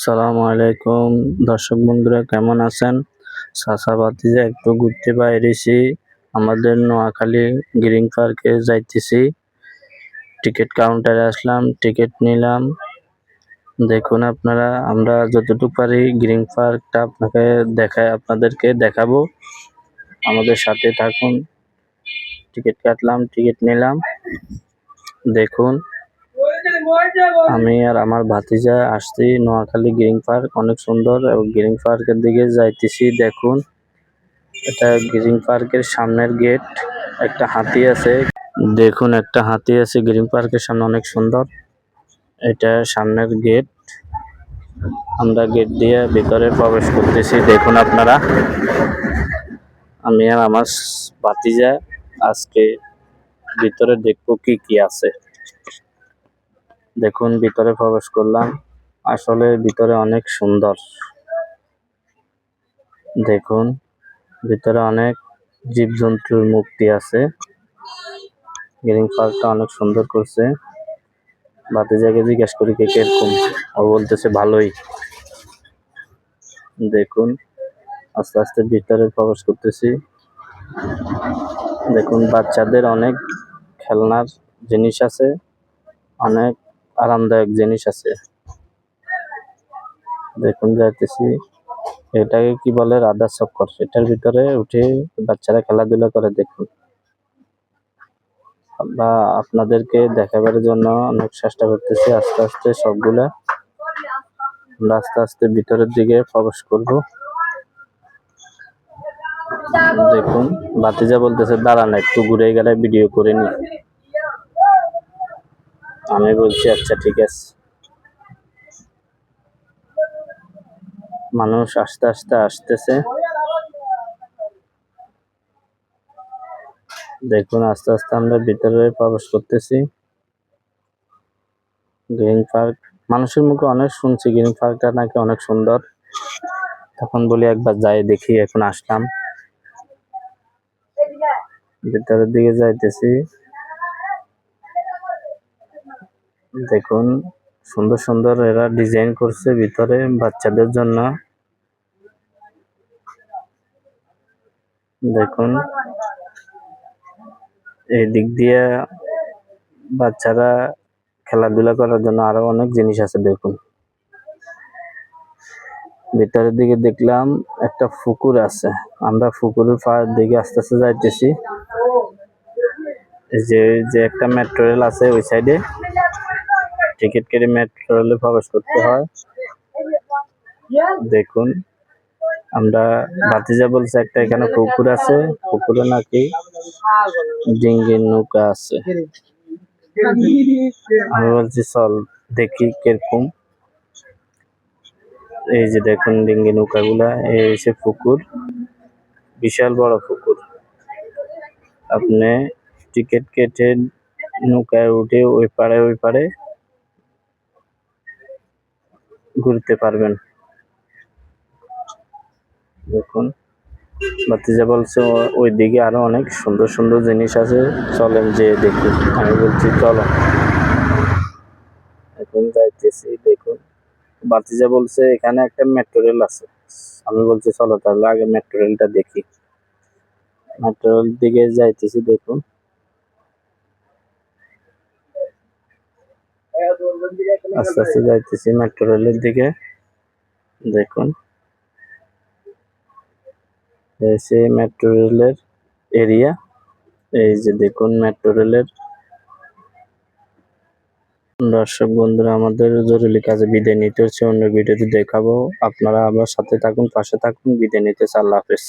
সালাম আলাইকুম। দর্শক বন্ধুরা, কেমন আছেন? সাসাবাতিতে একটু ঘুরতে বাইরেছি। আমাদের নোয়াখালী গ্রিন পার্কে যাইতেছি। টিকিট কাউন্টারে আসলাম, টিকিট নিলাম। দেখুন আপনারা, আমরা যতটুকু পারি গ্রিন পার্কটা আপনাকে দেখায়, আপনাদেরকে দেখাবো। আমাদের সাথে থাকুন। টিকিট কাটলাম, টিকিট নিলাম। দেখুন। আমি আর আমার ভাতিজা আসছি নোয়াখালী গ্রিন পার্ক, অনেক সুন্দর। এবং গ্রিন পার্কের দিকে যাইতেছি, দেখুন। এটা গ্রিন পার্কের সামনের গেট, একটা হাতি আছে। দেখুন, একটা হাতি আছে গ্রিন পার্কের সামনে, অনেক সুন্দর। এটা সামনের গেট। আমরা গেট দিয়ে ভিতরে প্রবেশ করতেছি, দেখুন আপনারা। আমি আর আমার ভাতিজা আজকে ভিতরে দেখব কি কি আছে। দেখুন, ভিতরে প্রবেশ করলাম। আসলে ভিতরে অনেক সুন্দর। দেখুন, ভিতরে অনেক জীবজন্তুর মুক্তি আছে। গ্রিন পার্কটা অনেক সুন্দর করছে। বাতি জায়গায় জিজ্ঞেস করি কে কীরকম। ও বলতেছে, ভালোই। দেখুন, আস্তে আস্তে ভিতরে প্রবেশ করতেছি। দেখুন, বাচ্চাদের অনেক খেলনার জিনিস আছে। অনেক আরামদায়ক জিনিস আছে। দেখুন, যাইতেছি। এটাকে কি বলে? রাধা চক্কর। এটার ভিতরে উঠে বাচ্চারা খেলাধুলা করে, দেখুন। আমরা আপনাদেরকে দেখাবার জন্য অনেক চেষ্টা করতেছি। আস্তে আস্তে সবগুলা আমরা আস্তে আস্তে ভিতরের দিকে প্রবেশ করব। দেখুন বাতিজা বলতেছে, দাঁড়ান, একটু ঘুরে গেলে ভিডিও করে নি আমি বলছি আচ্ছা ঠিক আছে। মানুষ আস্তে আস্তে আসতেছে। দেখুন, আস্তে আস্তে আমরা ভিতরে প্রবেশ করতেছি। Green park. মানুষের মুখে অনেক শুনছি, গ্রিন পার্কটা নাকি অনেক সুন্দর। তখন বলি, একবার যাই দেখি, এখন আসলাম। ভিতরের দিকে যাইতেছি। দেখুন, সুন্দর সুন্দর এরা ডিজাইন করছে ভিতরে বাচ্চাদের জন্য। দেখুন, এই দিক দিয়ে বাচ্চারা খেলাধুলা করার জন্য আরও অনেক জিনিস আছে, দেখুন। ভিতরের দিকে দেখলাম একটা পুকুর আছে। আমরা পুকুরের পাড়ের দিকে আস্তে আস্তে যাইতেছি যে যে একটা মেট্রো রেল আছে ওই সাইডে। টিকিট কেটে মেট্রো রেলে প্রবেশ করতে হয়। দেখুন, আমরা ভাতিজা বলছে একটা এখানে পুকুর আছে, পুকুরে নাকি ডিঙ্গির নৌকা আছে। আমি বলছি, চল দেখি কীরকম। এই যে দেখুন ডিঙ্গি নৌকা গুলা এই হচ্ছে পুকুর, বিশাল বড় পুকুর। আপনি টিকিট কেটে নৌকায় উঠে ওই পারে ওই পারে ঘুরতে পারবেন। দেখুন, ভাতিজা বলছে ওই দিকে আরও অনেক সুন্দর সুন্দর জিনিস আছে। চলেন যে দেখি। আমি বলছি, চলো। এখন যাইতেছি, দেখুন। ভাতিজা বলছে, এখানে একটা মেট্রো রেল আছে। আমি বলছি, চলো তাহলে আগে মেট্রো রেলটা দেখি। মেট্রো রেল দিকে যাইতেছি, দেখুন। আস্তে আস্তে যাইতেছি মেট্রো রেলের দিকে। দেখুন। এসে মেট্রো রেলের এরিয়া এই যে দেখুন মেট্রো রেলের দর্শক বন্ধুরা, আমাদের জরুরি কাজে বিদায় নিতে হচ্ছে। অন্য ভিডিওতে দেখাবো। আপনারা আবার সাথে থাকুন, পাশে থাকুন। বিদায় নিতে আল্লাহ হাফেজ।